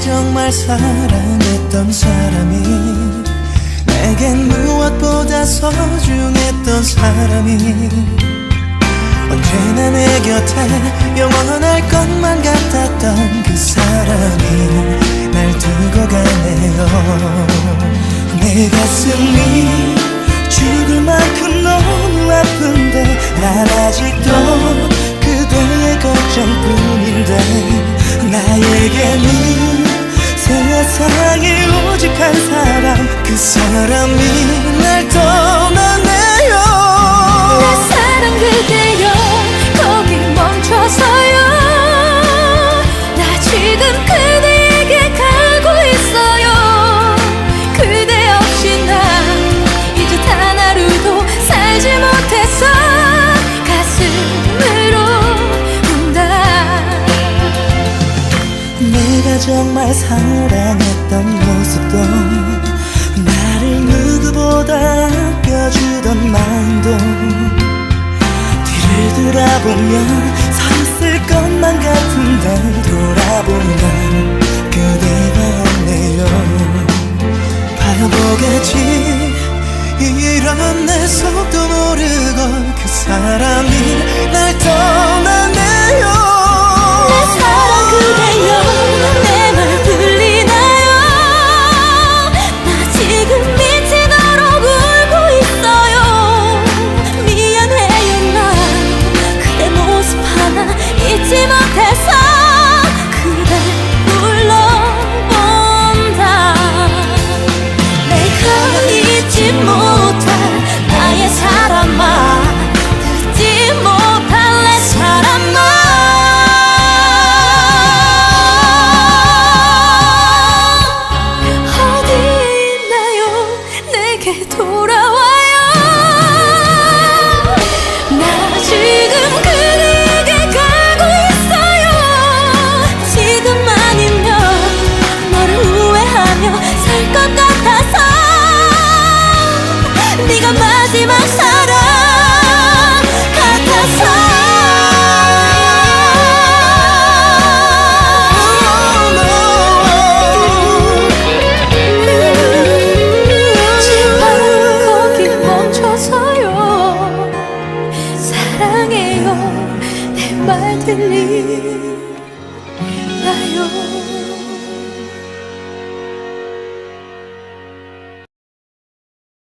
사랑했던 사람이 내겐 무엇보다 소중했던 사람이 언제나 내 곁에 영원할 것만 같았던 그 사람이 날 두고 가네요. 내 가슴이 죽을 만큼 너무 아픈데 난 아직도 오직 한 사람 그 사람이 날 떠 정말 사랑했던 모습도 나를 누구보다 아껴주던 마음도 뒤를 돌아보면 서 있을 것만 같은데 돌아보면 그대가 없네요. 바보같이 이런 내 속도 모르고 그 사람이 날 내게 돌아와 들리나요